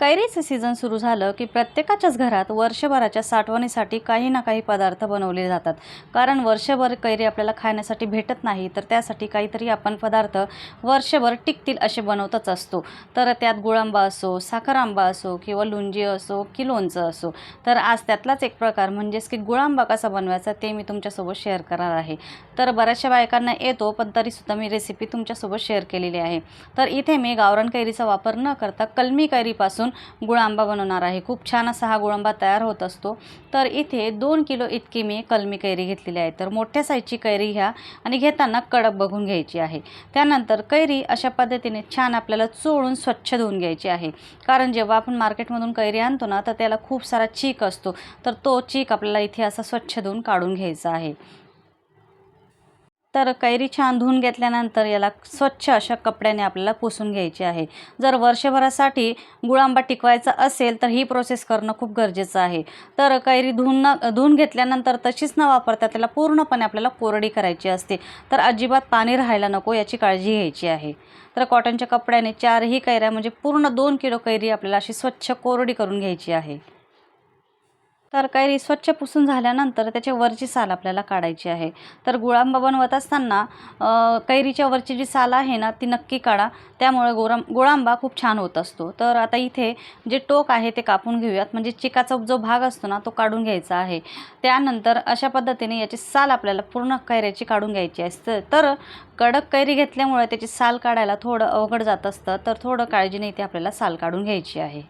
कैरीचं season सुरू झालं की प्रत्येकाच्याच घरात वर्षभराच्या साठवणीसाठी काही ना काही पदार्थ बनवले जातात. कारण वर्षभर कैरी आपल्याला खाण्यासाठी भेटत नाही तर त्यासाठी काहीतरी आपण पदार्थ वर्षभर टिकतील असे बनवतच असतो. तर त्यात गुळांबा असो साखर आंबा असो किंवा लुंजी असो की लोणचं असो. तर आज त्यातलाच एक प्रकार म्हणजेच की गुळांबा कसा बनवायचा ते मी तुमच्यासोबत शेअर करणार आहे. तर बऱ्याचशा बायकांना येतो पण तरीसुद्धा मी रेसिपी तुमच्यासोबत शेअर केलेली आहे. तर इथे मी गावरान कैरीचा वापर न करता कलमी कैरीपासून गुळांबा बनवणार आहे. खूप छान असा हा गुळांबा तयार होत असतो. तर इथे दोन किलो इतकी मी कलमी कैरी घेतलेली आहे. तर मोठ्या साईजची कैरी घ्या आणि घेताना कडक बघून घ्यायची आहे. त्यानंतर कैरी अशा पद्धतीने छान आपल्याला चोळून स्वच्छ धुवून घ्यायची आहे. कारण जेव्हा आपण मार्केटमधून कैरी आणतो ना तर त्याला खूप सारा चीक असतो. तर तो चीक आपल्याला इथे असा स्वच्छ धुवून काढून घ्यायचा आहे. तर कैरी छान धुवून घेतल्यानंतर याला स्वच्छ अशा कपड्याने आपल्याला पुसून घ्यायची आहे. जर वर्षभरासाठी गुळांबा टिकवायचा असेल तर ही प्रोसेस करणं खूप गरजेचं आहे. तर कैरी धुवून न धुवून घेतल्यानंतर तशीच न वापरता त्याला पूर्णपणे आपल्याला कोरडी करायची असते. तर अजिबात पाणी राहायला नको याची काळजी घ्यायची आहे. तर कॉटनच्या कपड्याने चारही कैऱ्या म्हणजे पूर्ण दोन किलो कैरी आपल्याला अशी स्वच्छ कोरडी करून घ्यायची आहे. तर कैरी स्वच्छ पुसून झाल्यानंतर त्याच्या वरची साल आपल्याला काढायची आहे. तर गुळांबा बनवत असताना कैरीच्या वरची जी साल आहे ना ती नक्की काढा. त्यामुळे गोराम गुळांबा खूप छान होत असतो. तर आता इथे जे टोक आहे ते कापून घेऊयात. म्हणजे चिकाचा जो भाग असतो ना तो काढून घ्यायचा आहे. त्यानंतर अशा पद्धतीने याची साल आपल्याला पूर्ण कैऱ्याची काढून घ्यायची असते तर कडक कैरी घेतल्यामुळे त्याची साल काढायला थोडं अवघड जात असतं. तर थोडं काळजीने इथे आपल्याला साल काढून घ्यायची आहे.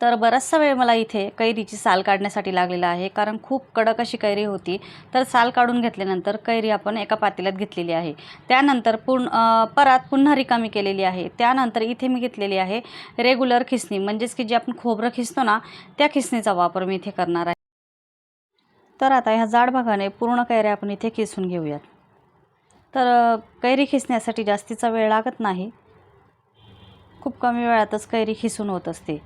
तर बराचसा वेळ मला इथे कैरीची साल काढण्यासाठी लागलेला आहे कारण खूप कडक अशी कैरी होती. तर साल काढून घेतल्यानंतर कैरी आपण एका पातेल्यात घेतलेली आहे. त्यानंतर पुन परात पुन्हा रिकामी केलेली आहे. त्यानंतर इथे मी घेतलेली आहे रेग्युलर खिसणी. म्हणजेच की जे आपण खोबरं खिसतो ना त्या खिसणीचा वापर मी इथे करणार आहे. तर आता ह्या जाड भागाने पूर्ण कैऱ्या आपण इथे खिसून घेऊयात. तर कैरी खिसण्यासाठी जास्तीचा वेळ लागत नाही. खूप कमी वेळातच कैरी खिसून होत असते.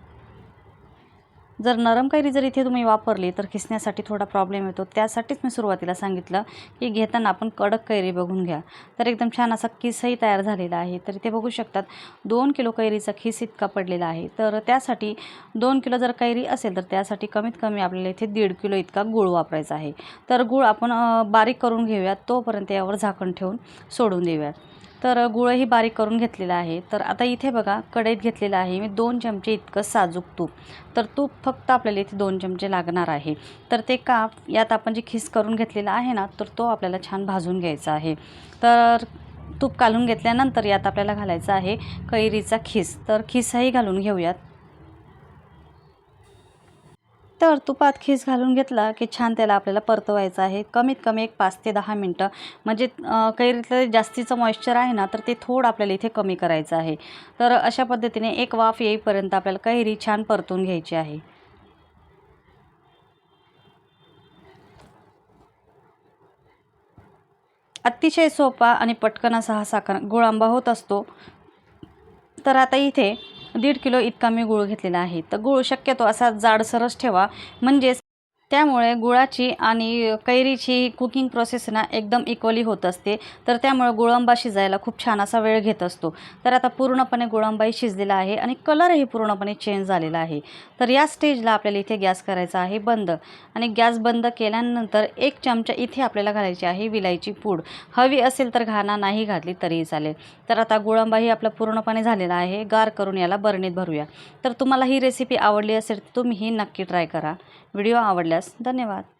जर नरम कैरी जर इथे तुम्ही वापरली तर खिसण्यासाठी थोडा प्रॉब्लेम येतो. त्यासाठीच मी सुरुवातीला सांगितलं की घेताना आपण कडक कैरी बघून घ्या. तर एकदम छान असा किसही तयार झालेला आहे. तर इथे बघू शकतात दोन किलो कैरीचा खिस इतका पडलेला आहे. तर त्यासाठी दोन किलो जर कैरी असेल तर त्यासाठी कमीत कमी आपल्याला इथे दीड किलो इतका गूळ वापरायचा आहे. तर गूळ आपण बारीक करून घेऊयात तोपर्यंत यावर झाकण ठेवून सोडून देऊयात. तर गुळही बारीक करून घेतलेला आहे. तर आता इथे बघा कढईत घेतलेलं आहे. मी दोन चमचे इतकं साजूक तूप. तर तूप फक्त आपल्याला इथे दोन चमचे लागणार आहे. तर ते काप यात आपण जे खिस करून घेतलेला आहे ना तर तो आपल्याला छान भाजून घ्यायचा आहे. तर तूप काढून घेतल्यानंतर यात आपल्याला घालायचं आहे कैरीचा खिस. तर खिसही घालून घेऊयात. तर तुपात खीस घालून घेतला की छान त्याला आपल्याला परतवायचं आहे. कमीत कमी एक पाच ते दहा मिनटं. म्हणजे कैरीतलं जास्तीचं मॉइश्चर आहे ना तर ते थोडं आपल्याला इथे कमी करायचं आहे. तर अशा पद्धतीने एक वाफ येईपर्यंत आपल्याला कैरी छान परतून घ्यायची आहे. अतिशय सोपा आणि पटकन असा हा साखर गुळांबा होत असतो. तर आता इथे दीड किलो इतका मी गूळ घेतलेला आहे. तर गूळ शक्यतो असा जाडसरच ठेवा. म्हणजेच त्यामुळे गुळाची आणि कैरीची कुकिंग प्रोसेस ना एकदम इक्वली होत असते. तर त्यामुळे गुळंबा शिजायला खूप छान असा वेळ घेत असतो. तर आता पूर्णपणे गुळांबाही शिजलेला आहे आणि कलरही पूर्णपणे चेंज झालेला आहे. तर या स्टेजला आपल्याला इथे गॅस करायचा आहे बंद. आणि गॅस बंद केल्यानंतर एक चमचा इथे आपल्याला घालायची आहे विलायची पूड. हवी असेल तर घाणा नाही घातली तरीही चालेल. तर आता गुळंबाही आपला पूर्णपणे झालेला आहे. गार करून याला बरणीत भरूया. तर तुम्हाला ही रेसिपी आवडली असेल तर तुम्ही ही नक्की ट्राय करा. व्हिडिओ आवडल्यास વ્યાસ ધન્યવાદ.